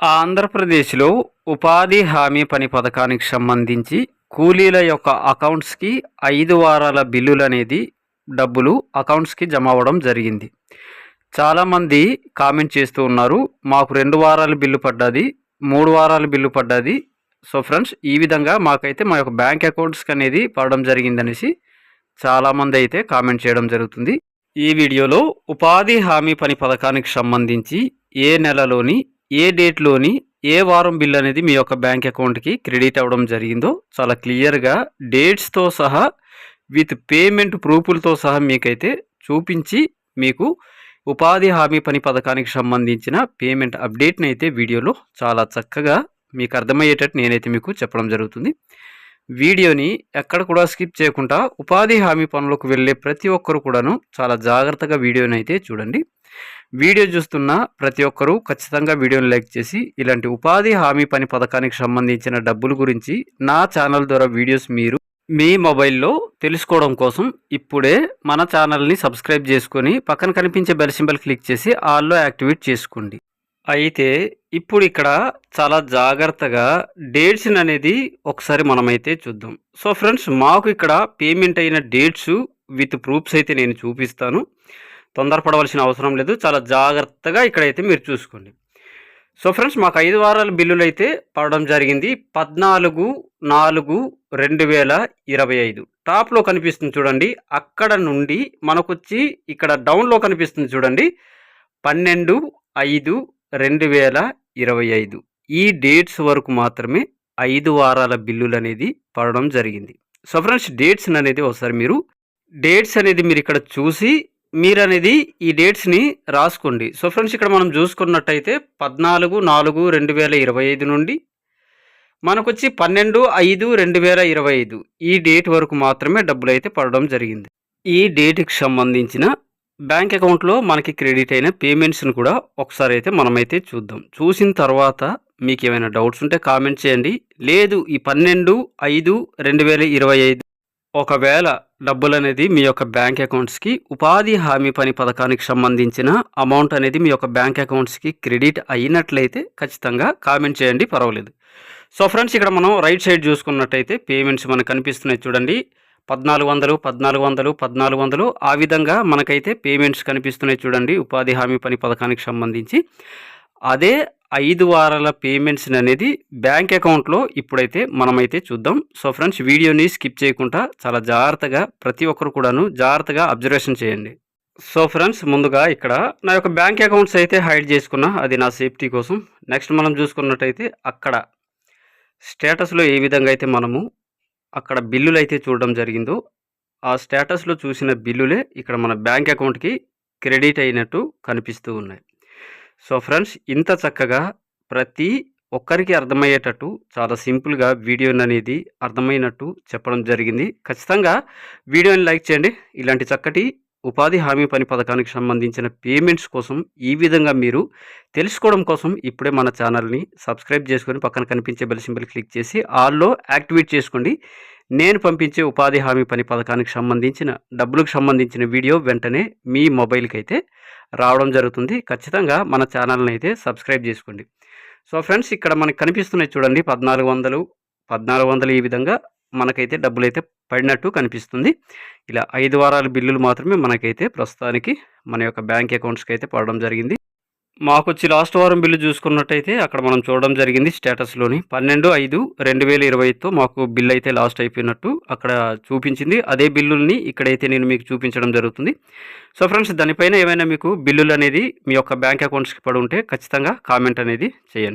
ఆంధ్రప్రదేశ్లో ఉపాధి హామీ పని పథకానికి సంబంధించి కూలీల యొక్క అకౌంట్స్కి ఐదు వారాల బిల్లులు అనేది డబ్బులు అకౌంట్స్కి జమ అవ్వడం జరిగింది. చాలామంది కామెంట్ చేస్తూ ఉన్నారు మాకు రెండు వారాల బిల్లు పడ్డది మూడు వారాల బిల్లు పడ్డది. సో ఫ్రెండ్స్ ఈ విధంగా మాకైతే మా యొక్క బ్యాంక్ అకౌంట్స్కి అనేది పడడం జరిగిందనేసి చాలామంది అయితే కామెంట్ చేయడం జరుగుతుంది. ఈ వీడియోలో ఉపాధి హామీ పని పథకానికి సంబంధించి ఏ నెలలోని ఏ డేట్లోని ఏ వారం బిల్ అనేది మీ యొక్క బ్యాంక్ అకౌంట్కి క్రెడిట్ అవ్వడం జరిగిందో చాలా క్లియర్గా డేట్స్తో సహా విత్ పేమెంట్ ప్రూఫ్లతో సహా మీకైతే చూపించి మీకు ఉపాధి హామీ పని పథకానికి సంబంధించిన పేమెంట్ అప్డేట్ని అయితే వీడియోలో చాలా చక్కగా మీకు అర్థమయ్యేటట్టు నేనైతే మీకు చెప్పడం జరుగుతుంది. వీడియోని ఎక్కడ కూడా స్కిప్ చేయకుండా ఉపాధి హామీ పనులకు వెళ్ళే ప్రతి ఒక్కరు కూడాను చాలా జాగ్రత్తగా వీడియోని అయితే చూడండి. వీడియో చూస్తున్న ప్రతి ఒక్కరూ ఖచ్చితంగా వీడియోని లైక్ చేసి ఇలాంటి ఉపాధి హామీ పని పథకానికి సంబంధించిన డబ్బుల గురించి నా ఛానల్ ద్వారా వీడియోస్ మీరు మీ మొబైల్లో తెలుసుకోవడం కోసం ఇప్పుడే మన ఛానల్ని సబ్స్క్రైబ్ చేసుకొని పక్కన కనిపించే బెల్ సింబల్ క్లిక్ చేసి ఆల్లో యాక్టివేట్ చేసుకోండి. అయితే ఇప్పుడు ఇక్కడ చాలా జాగ్రత్తగా డేట్స్ అనేది ఒకసారి మనమైతే చూద్దాం. సో ఫ్రెండ్స్ మాకు ఇక్కడ పేమెంట్ అయిన డేట్స్ విత్ ప్రూఫ్స్ అయితే నేను చూపిస్తాను. తొందరపడవలసిన అవసరం లేదు. చాలా జాగ్రత్తగా ఇక్కడైతే మీరు చూసుకోండి. సో ఫ్రెండ్స్ మాకు ఐదు వారాల బిల్లులు అయితే పడడం జరిగింది. పద్నాలుగు నాలుగు రెండు వేల ఇరవై ఐదు. టాప్లో కనిపిస్తుంది చూడండి. అక్కడ నుండి మనకొచ్చి ఇక్కడ డౌన్లో కనిపిస్తుంది చూడండి. పన్నెండు ఐదు రెండు వేల ఇరవై ఐదు. ఈ డేట్స్ వరకు మాత్రమే ఐదు వారాల బిల్లులు అనేది పడడం జరిగింది. సో ఫ్రెండ్స్ డేట్స్ అనేది ఒకసారి మీరు డేట్స్ అనేది మీరు ఇక్కడ చూసి మీరు అనేది ఈ డేట్స్ని రాసుకోండి. సో ఫ్రెండ్స్ ఇక్కడ మనం చూసుకున్నట్టయితే పద్నాలుగు నాలుగు రెండు వేల ఇరవై ఐదు నుండి మనకొచ్చి పన్నెండు ఐదు రెండు వేల ఇరవై ఐదు ఈ డేట్ వరకు మాత్రమే డబ్బులు అయితే పడడం జరిగింది. ఈ డేట్కి సంబంధించిన బ్యాంక్ అకౌంట్లో మనకి క్రెడిట్ అయిన పేమెంట్స్ని కూడా ఒకసారి అయితే మనమైతే చూద్దాం. చూసిన తర్వాత మీకు ఏమైనా డౌట్స్ ఉంటే కామెంట్ చేయండి. లేదు ఈ పన్నెండు ఐదు రెండు వేల ఇరవై ఐదు ఒకవేళ డబ్బులు అనేది మీ యొక్క బ్యాంక్ అకౌంట్స్కి ఉపాధి హామీ పని పథకానికి సంబంధించిన అమౌంట్ అనేది మీ యొక్క బ్యాంక్ అకౌంట్స్కి క్రెడిట్ అయినట్లయితే ఖచ్చితంగా కామెంట్ చేయండి పర్వాలేదు. సో ఫ్రెండ్స్ ఇక్కడ మనం రైట్ సైడ్ చూసుకున్నట్టయితే పేమెంట్స్ మనకు కనిపిస్తున్నాయి చూడండి. పద్నాలుగు వందలు పద్నాలుగు వందలు పద్నాలుగు వందలు ఆ విధంగా మనకైతే పేమెంట్స్ కనిపిస్తున్నాయి చూడండి ఉపాధి హామీ పని పథకానికి సంబంధించి. అదే ఐదు వారాల పేమెంట్స్ అనేది బ్యాంక్ అకౌంట్లో ఇప్పుడైతే మనమైతే చూద్దాం. సో ఫ్రెండ్స్ వీడియోని స్కిప్ చేయకుండా చాలా జాగ్రత్తగా ప్రతి ఒక్కరు కూడాను జాగ్రత్తగా అబ్జర్వేషన్ చేయండి. సో ఫ్రెండ్స్ ముందుగా ఇక్కడ నా యొక్క బ్యాంక్ అకౌంట్స్ అయితే హైడ్ చేసుకున్నా అది నా సేఫ్టీ కోసం. నెక్స్ట్ మనం చూసుకున్నట్టయితే అక్కడ స్టేటస్లో ఏ విధంగా అయితే మనము అక్కడ బిల్లులు అయితే చూడడం జరిగిందో ఆ స్టేటస్లో చూసిన బిల్లులే ఇక్కడ మన బ్యాంక్ అకౌంట్కి క్రెడిట్ అయినట్టు కనిపిస్తూ ఉన్నాయి. సో ఫ్రెండ్స్ ఇంత చక్కగా ప్రతి ఒక్కరికి అర్థమయ్యేటట్టు చాలా సింపుల్గా వీడియోని అనేది అర్థమైనట్టు చెప్పడం జరిగింది. ఖచ్చితంగా వీడియోని లైక్ చేయండి. ఇలాంటి చక్కటి ఉపాధి హామీ పని పథకానికి సంబంధించిన పేమెంట్స్ కోసం ఈ విధంగా మీరు తెలుసుకోవడం కోసం ఇప్పుడే మన ఛానల్ని సబ్స్క్రైబ్ చేసుకొని పక్కన కనిపించే బెల్ సింబల్ క్లిక్ చేసి ఆల్లో యాక్టివేట్ చేసుకోండి. నేను పంపించే ఉపాధి హామీ పని పథకానికి సంబంధించిన డబ్బులకు సంబంధించిన వీడియో వెంటనే మీ మొబైల్కి అయితే రావడం జరుగుతుంది. ఖచ్చితంగా మన ఛానల్ని అయితే సబ్స్క్రైబ్ చేసుకోండి. సో ఫ్రెండ్స్ ఇక్కడ మనకి కనిపిస్తున్నాయి చూడండి పద్నాలుగు వందలు పద్నాలుగు వందలు ఈ విధంగా మనకైతే డబ్బులు అయితే పడినట్టు కనిపిస్తుంది. ఇలా ఐదు వారాల బిల్లులు మాత్రమే మనకైతే ప్రస్తుతానికి మన యొక్క బ్యాంక్ అకౌంట్స్కి అయితే పడడం జరిగింది. మాకు వచ్చి లాస్ట్ వారం బిల్లు చూసుకున్నట్టయితే అక్కడ మనం చూడడం జరిగింది స్టేటస్లోని పన్నెండు ఐదు రెండు వేల ఇరవైతో మాకు బిల్ అయితే లాస్ట్ అయిపోయినట్టు అక్కడ చూపించింది. అదే బిల్లుల్ని ఇక్కడైతే నేను మీకు చూపించడం జరుగుతుంది. సో ఫ్రెండ్స్ దానిపైన ఏమైనా మీకు బిల్లులు అనేది మీ యొక్క బ్యాంక్ అకౌంట్స్కి పడి ఉంటే ఖచ్చితంగా కామెంట్ అనేది చేయండి.